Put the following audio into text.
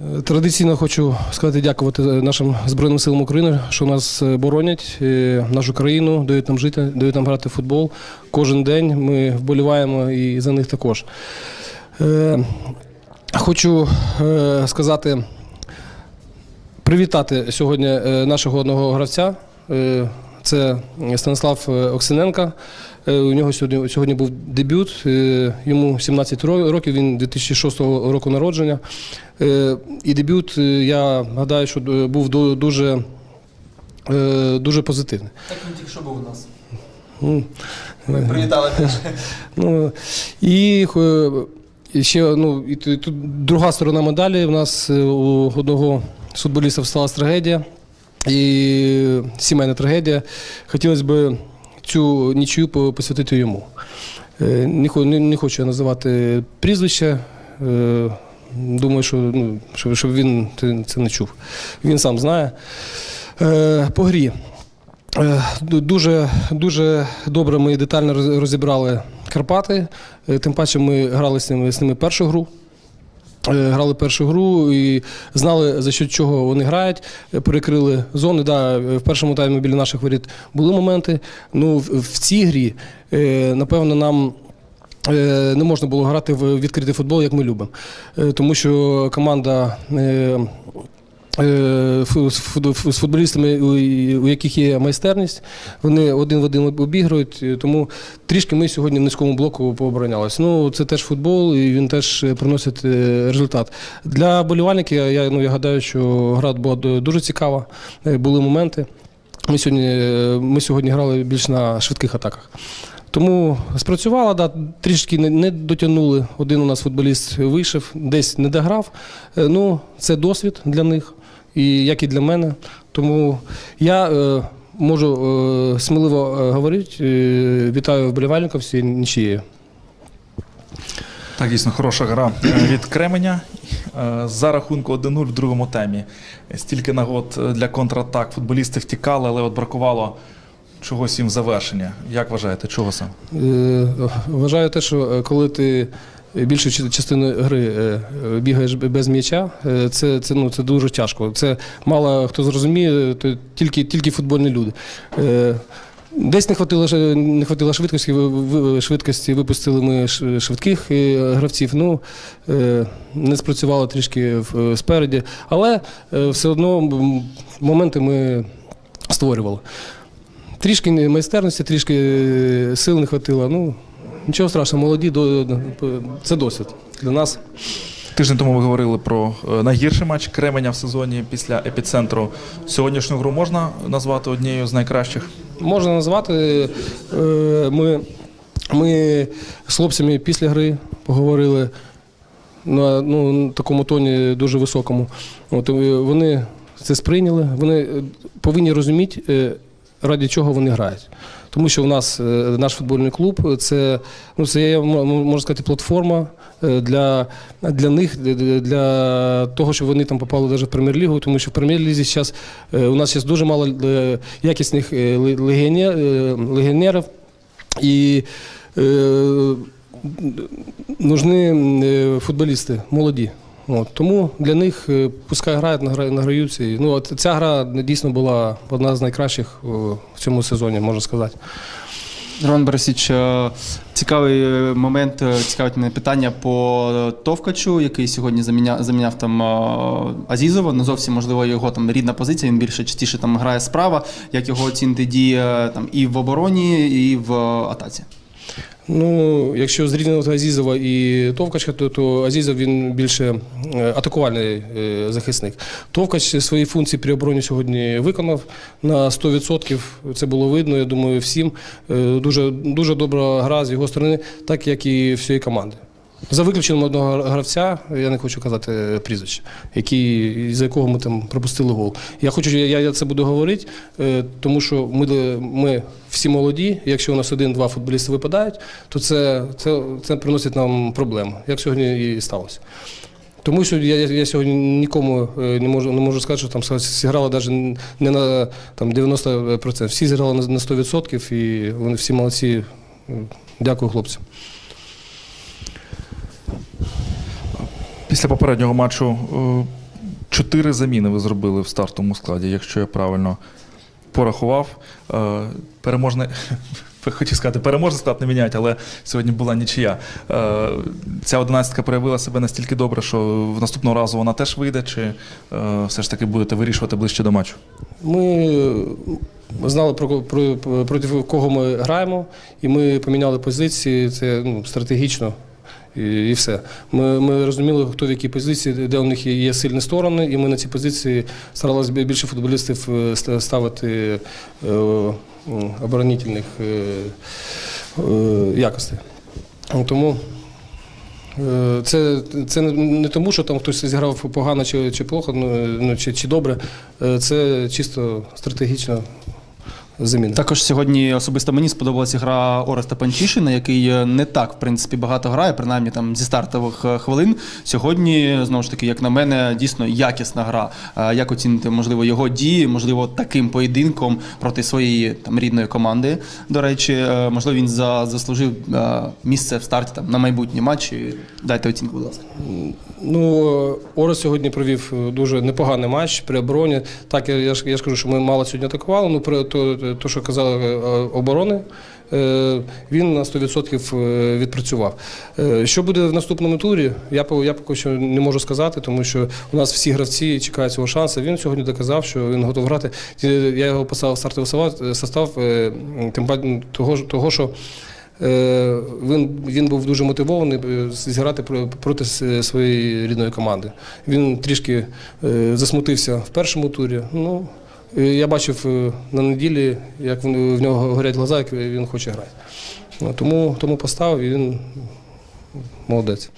Е, Традиційно хочу сказати дякувати нашим Збройним силам України, що нас е, боронять, е, нашу країну, дають нам жити, дають нам грати в футбол. Кожен день ми вболіваємо і за них також. Е, Хочу е, сказати, привітати сьогодні е, нашого одного гравця. Е, Це Станислав е, Оксиненко. Е, У нього сьогодні, сьогодні був дебют. е, Йому 17 років, він 2006 року народження. Е, І дебют, е, я гадаю, що е, був дуже, е, дуже позитивний. Так він тільки що був у нас. Ну, Ми привітали теж. Ну, і е, ще ну, і тут друга сторона медалі. У нас е, у одного з футболістів сталася трагедія і сімейна трагедія. Хотілося б цю нічию посвятити йому. Е, Не, хо- не, не хочу я називати прізвище. Е, Думаю, що, ну, щоб, він це, не чув. Він сам знає. Е, По грі. Дуже, дуже добре ми детально розібрали Карпати. Тим паче ми грали з ними, з ними першу гру. Е, Грали першу гру і знали, за що чого вони грають, Е, перекрили зони. Да, в першому таймі біля наших воріт були моменти. Ну, в, цій грі, е, напевно, нам. Не можна було грати в відкритий футбол, як ми любимо. Тому що команда з футболістами, у яких є майстерність, вони один в один обігрують. е, Тому трішки ми сьогодні в низькому блоку пооборонялися. Ну, це теж футбол, і він теж е, приносить е, результат. Для болівальників я, ну, я гадаю, що гра була дуже цікава. Е, Були моменти. Ми сьогодні, е, ми сьогодні грали більш на швидких атаках. Тому спрацювала, да, трішки не, не дотягнули. Один у нас футболіст вийшов, десь не дограв. Е, Ну, це досвід для них, і як і для мене. Тому я е, можу е, сміливо е, говорити. Вітаю вболівальників всі нічією. Так, дійсно, хороша гра від Кременя. За рахунку 1-0 в другому темі. Стільки нагод для контратак. Футболісти втікали, але от бракувало чогось їм завершення. Як вважаєте, чого саме? Вважаю те, що коли ти більшу частину гри е, бігаєш без м'яча, е, це, це, ну, це дуже тяжко. Це мало хто зрозуміє, то тільки, тільки футбольні люди. Е, Десь не хватило, не хватило швидкості, ви- ви- швидкості випустили ми швидких гравців. Ну, не спрацювало трішки спереді, але все одно моменти ми створювали. Трішки майстерності, трішки сил не хватило. Ну, нічого страшного, молоді, це досвід для нас. Тиждень тому ви говорили про е, найгірший матч Кременя в сезоні після епіцентру. Сьогоднішню гру можна назвати однією з найкращих? Можна назвати. е, Ми, ми з хлопцями після гри поговорили на ну, такому тоні дуже високому. От, е, вони це сприйняли, вони повинні розуміти, ради чого вони грають. Тому що в нас е, наш футбольний клуб це, ну, це є, можна сказати, платформа е, для, для них, для- того, щоб вони там попали навіть в прем'єр-лігу, тому що в прем'єр-лізі зараз у нас зараз дуже мало е, якісних е, ле- е, легіонерів. І е, нужны е, футболісти молоді. От, тому для них е, пускай грають, награ- награються. Ну, от ця гра дійсно була одна з найкращих в цьому сезоні, можна сказати. Роман Борисович, е, цікавий е, момент, е, цікавить мене питання по е, Товкачу, який сьогодні заміняв, заміняв там е, Азізова. Не зовсім можливо його там рідна позиція. Він більше частіше там грає справа. Як його оцінити дії е, там і в обороні, і в е, атаці? Ну, якщо зрівнювати Азізова і Товкача, то, то Азізов він більше е, атакувальний е, захисник. Товкач свої функції при обороні сьогодні виконав на 100%. Це було видно, я думаю, всім. Е, Дуже, дуже добра гра з його сторони, так як і всієї команди. За виключенням одного гравця, я не хочу казати е, прізвище, який, за якого ми там пропустили гол. Я хочу, я, я це буду говорити, е, тому що ми, ми всі молоді. Якщо у нас один-два футболісти випадають, то це, це, це приносить нам проблему, як сьогодні і сталося. Тому що я, я сьогодні нікому е, не можу, не можу сказати, що там зіграли навіть не на там, 90%. Всі зіграли на на 100% і вони всі молодці. Дякую, хлопці. Після попереднього матчу е, Чотири заміни ви зробили в стартовому складі, якщо я правильно порахував. Е, Переможне. Хотів сказати, переможний склад не міняють, але сьогодні була нічия. Е, Ця одинадцятка проявила себе настільки добре, що в наступного разу вона теж вийде, чи все ж таки будете вирішувати ближче до матчу? Ми знали про, про проти кого ми граємо, і ми поміняли позиції. Це ну, стратегічно. І, все. Ми, ми розуміли, хто в якій позиції, де у них є, сильні сторони, і ми на ці позиції старалися більше футболістів е, ставити е, оборонительних е, якостей. Тому це, це не- тому, що там хтось зіграв погано чи, чи плохо, ну, ну, чи, чи добре. Це чисто стратегічна заміна. Також сьогодні особисто мені сподобалася гра Ореста Панчишина, який е, не так в принципі багато грає, принаймні там зі стартових е, хвилин. Сьогодні, знову ж таки, як на мене, дійсно якісна гра. Е, Як оцінити, можливо, його дії, можливо, таким поєдинком проти своєї там рідної команди. До речі, можливо, він за, заслужив місце в старті там на майбутні матчі. Дайте оцінку, будь ласка. Ну, Орес сьогодні провів дуже непоганий матч при обороні. Так, я, ж, я ж кажу, що ми мало сьогодні атакували. Ну, про то, то що казали е, оборони, е, він на 100% е, відпрацював. Е, Що буде в наступному турі, я, я поки що не можу сказати, тому що у нас всі гравці чекають цього шансу. Він сьогодні доказав, що він готов грати. Я його поставив стартовий состав- е, тим паче того, того, що. Е, Він, він був дуже мотивований е, зіграти проти своєї рідної команди. Він трішки е, засмутився в першому турі. Ну, е, я бачив е, на неділі, як в нього горять глаза, як він хоче грати. Тому, тому поставив і він молодець.